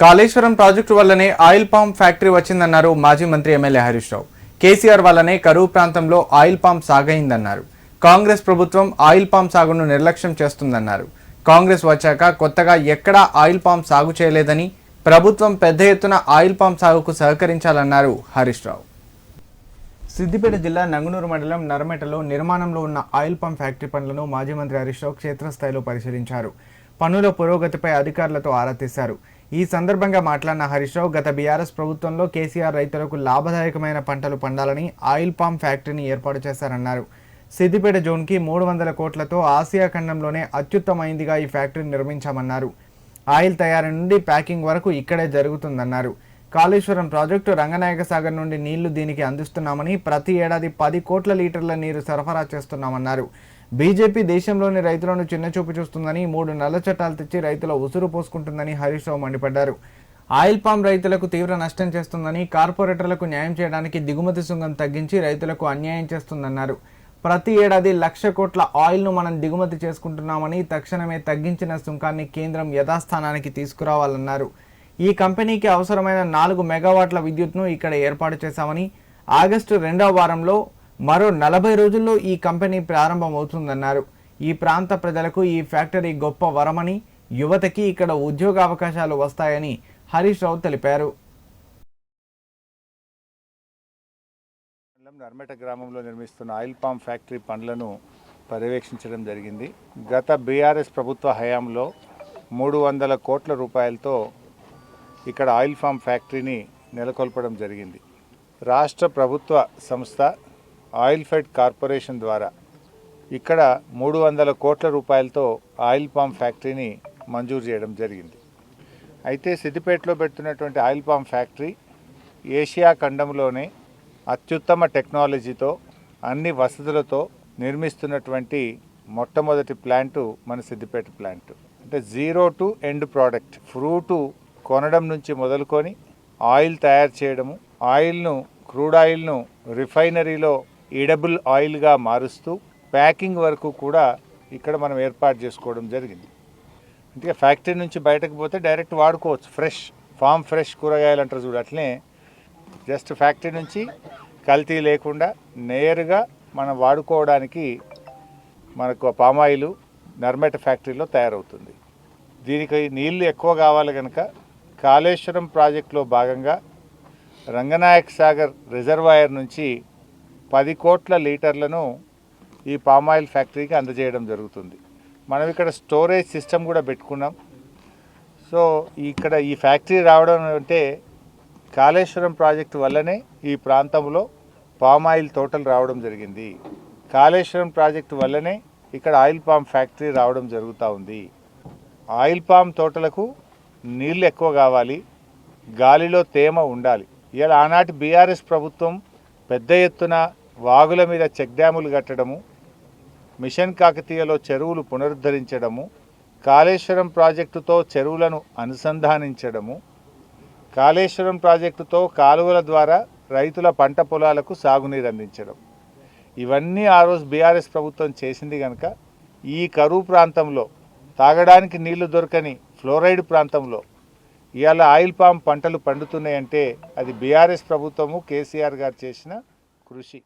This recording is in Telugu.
కాళేశ్వరం ప్రాజెక్టు వల్లనే ఆయిల్ పామ్ ఫ్యాక్టరీ వచ్చిందన్నారు మాజీ మంత్రి ఎమ్మెల్యే హరీష్ రావు. కేసీఆర్ వల్లనే కరువు ప్రాంతంలో ఆయిల్ పామ్ సాగైందన్నారు. కాంగ్రెస్ ప్రభుత్వం ఆయిల్ పామ్ సాగును నిర్లక్ష్యం చేస్తుందన్నారు. కాంగ్రెస్ వచ్చాక కొత్తగా ఎక్కడా ఆయిల్ పామ్ సాగు చేయలేదని ప్రభుత్వం పెద్ద ఎత్తున ఆయిల్ పామ్ సాగుకు సహకరించాలన్నారు హరీష్ రావు. సిద్దిపేట జిల్లా నంగునూరు మండలం నరమెటలో నిర్మాణంలో ఉన్న ఆయిల్ పంప్ ఫ్యాక్టరీ పనులను మాజీ మంత్రి హరీష్ రావు క్షేత్రస్థాయిలో పరిశీలించారు. పనుల పురోగతిపై అధికారులతో ఆరా తీశారు. ఈ సందర్భంగా మాట్లాడిన హరీష్ రావు గత బీఆర్ఎస్ ప్రభుత్వంలో కేసీఆర్ రైతులకు లాభదాయకమైన పంటలు పండాలని ఆయిల్ పామ్ ఫ్యాక్టరీని ఏర్పాటు చేశారన్నారు. సిద్దిపేట జోన్కి మూడు వందల కోట్లతో ఆసియా ఖండంలోనే అత్యుత్తమైందిగా ఈ ఫ్యాక్టరీ నిర్మించామన్నారు. ఆయిల్ తయారీ నుండి ప్యాకింగ్ వరకు ఇక్కడే జరుగుతుందన్నారు. కాళేశ్వరం ప్రాజెక్టు రంగనాయక సాగర్ నుండి నీళ్ళు దీనికి అందిస్తున్నామని ప్రతి ఏడాది పది కోట్ల లీటర్ల నీరు సరఫరా చేస్తున్నామన్నారు. బీజేపీ దేశంలోని రైతులను చిన్నచూపు చూస్తుందని మూడు నల్ల చట్టాలు తెచ్చి రైతుల ఉసురు పోసుకుంటుందని హరీష్ రావు మండిపడ్డారు. ఆయిల్ పామ్ రైతులకు తీవ్ర నష్టం చేస్తుందని కార్పొరేటర్లకు న్యాయం చేయడానికి దిగుమతి సుంగం తగ్గించి రైతులకు అన్యాయం చేస్తుందన్నారు. ప్రతి ఏడాది లక్ష కోట్ల ఆయిల్ను మనం దిగుమతి చేసుకుంటున్నామని తక్షణమే తగ్గించిన సుంకాన్ని కేంద్రం యథాస్థానానికి తీసుకురావాలన్నారు. ఈ కంపెనీకి అవసరమైన నాలుగు మెగావాట్ల విద్యుత్ను ఇక్కడ ఏర్పాటు చేశామని ఆగస్టు రెండవ వారంలో మరో నలభై రోజుల్లో ఈ కంపెనీ ప్రారంభమవుతుందన్నారు. ఈ ప్రాంత ప్రజలకు ఈ ఫ్యాక్టరీ గొప్ప వరమని యువతకి ఇక్కడ ఉద్యోగ అవకాశాలు వస్తాయని హరీష్ రావు తెలిపారు. నర్మేట గ్రామంలో నిర్మిస్తున్న ఆయిల్ పామ్ ఫ్యాక్టరీ పనులను పర్యవేక్షించడం జరిగింది. గత బీఆర్ఎస్ ప్రభుత్వ హయాంలో మూడు వందల కోట్ల రూపాయలతో ఇక్కడ ఆయిల్ ఫామ్ ఫ్యాక్టరీని నెలకొల్పడం జరిగింది. రాష్ట్ర ప్రభుత్వ సంస్థ ఆయిల్ ఫెడ్ కార్పొరేషన్ ద్వారా ఇక్కడ మూడు వందల కోట్ల రూపాయలతో ఆయిల్ పామ్ ఫ్యాక్టరీని మంజూరు చేయడం జరిగింది. అయితే సిద్దిపేటలో పెడుతున్నటువంటి ఆయిల్ పామ్ ఫ్యాక్టరీ ఏషియా ఖండంలోనే అత్యుత్తమ టెక్నాలజీతో అన్ని వసతులతో నిర్మిస్తున్నటువంటి మొట్టమొదటి ప్లాంటు మన సిద్దిపేట ప్లాంట్. అంటే zero to end product fruit కొనడం నుంచి మొదలుకొని ఆయిల్ తయారు చేయడము ఆయిల్ను క్రూడ్ ఆయిల్ను రిఫైనరీలో ఈడబుల్ ఆయిల్గా మారుస్తూ ప్యాకింగ్ వరకు కూడా ఇక్కడ మనం ఏర్పాటు చేసుకోవడం జరిగింది. అందుకే ఫ్యాక్టరీ నుంచి బయటకు పోతే డైరెక్ట్ వాడుకోవచ్చు. ఫ్రెష్ ఫామ్ ఫ్రెష్ కూరగాయలు అంటారు చూడు అట్లనే జస్ట్ ఫ్యాక్టరీ నుంచి కల్తీ లేకుండా నేరుగా మనం వాడుకోవడానికి మనకు పామాయిల్ నర్మేట ఫ్యాక్టరీలో తయారవుతుంది. దీనికి నీళ్ళు ఎక్కువ కావాలి కనుక కాళేశ్వరం ప్రాజెక్టులో భాగంగా రంగనాయక్ సాగర్ రిజర్వాయర్ నుంచి పది కోట్ల లీటర్లను ఈ పామాయిల్ ఫ్యాక్టరీకి అందజేయడం జరుగుతుంది. మనం ఇక్కడ స్టోరేజ్ సిస్టమ్ కూడా పెట్టుకున్నాం. సో ఇక్కడ ఈ ఫ్యాక్టరీ రావడం అంటే కాళేశ్వరం ప్రాజెక్టు వల్లనే ఈ ప్రాంతంలో పామాయిల్ తోటలు రావడం జరిగింది. కాళేశ్వరం ప్రాజెక్టు వల్లనే ఇక్కడ ఆయిల్ పామ్ ఫ్యాక్టరీ రావడం జరుగుతూ ఉంది. ఆయిల్ పామ్ తోటలకు నీళ్ళు ఎక్కువ కావాలి. గాలిలో తేమ ఉండాలి. ఇలా ఆనాటి బీఆర్ఎస్ ప్రభుత్వం పెద్ద ఎత్తున వాగుల మీద చెక్ డ్యాములు కట్టడము మిషన్ కాకతీయలో చెరువులు పునరుద్ధరించడము కాళేశ్వరం ప్రాజెక్టుతో చెరువులను అనుసంధానించడము కాళేశ్వరం ప్రాజెక్టుతో కాలువల ద్వారా రైతుల పంట పొలాలకు సాగునీరు అందించడం. ఇవన్నీ ఆ రోజు బీఆర్ఎస్ ప్రభుత్వం చేసింది కనుక ఈ కరువు ప్రాంతంలో తాగడానికి నీళ్ళు దొరకని ఫ్లోరైడ్ ప్రాంతంలో ఇవాళ ఆయిల్ పామ్ పంటలు పండుతున్నాయంటే అది బీఆర్ఎస్ ప్రభుత్వము కేసీఆర్ గారు చేసిన కృషి.